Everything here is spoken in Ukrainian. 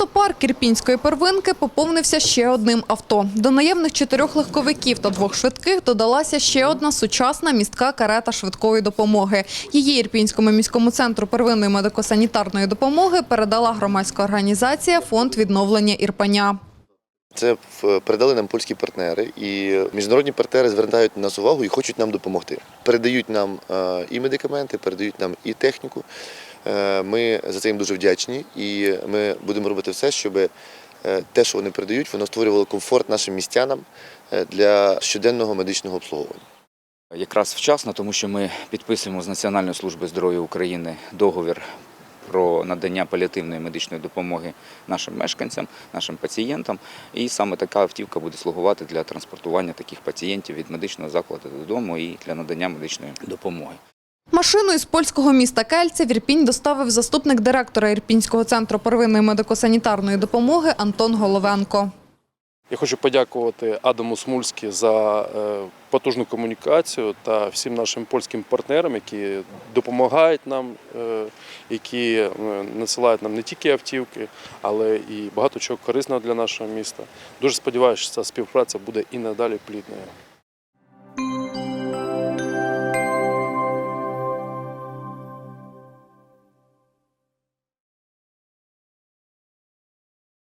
Автопарк Ірпінської первинки поповнився ще одним авто. До наявних чотирьох легковиків та двох швидких додалася ще одна сучасна містка карета швидкої допомоги. Її Ірпінському міському центру первинної медико-санітарної допомоги передала громадська організація Фонд відновлення Ірпеня. Це в- передали нам польські партнери, і міжнародні партнери звертають на нас увагу і хочуть нам допомогти. Передають нам е, і медикаменти, передають нам і техніку. Е, Ми за це їм дуже вдячні, і ми будемо робити все, щоб е, те, що вони передають, воно створювало комфорт нашим містянам е, для щоденного медичного обслуговування. Якраз вчасно, тому що ми підписуємо з Національної служби здоров'я України договір про надання паліативної медичної допомоги нашим мешканцям, нашим пацієнтам. І саме така автівка буде слугувати для транспортування таких пацієнтів від медичного закладу додому і для надання медичної допомоги. Машину із польського міста Кельце в Ірпінь доставив заступник директора Ірпінського центру первинної медико-санітарної допомоги Антон Головенко. Я хочу подякувати Адаму Смульські за е, потужну комунікацію та всім нашим польським партнерам, які допомагають нам, е, які е, насилають нам не тільки автівки, але і багато чого корисного для нашого міста. Дуже сподіваюся, що ця співпраця буде і надалі плідною.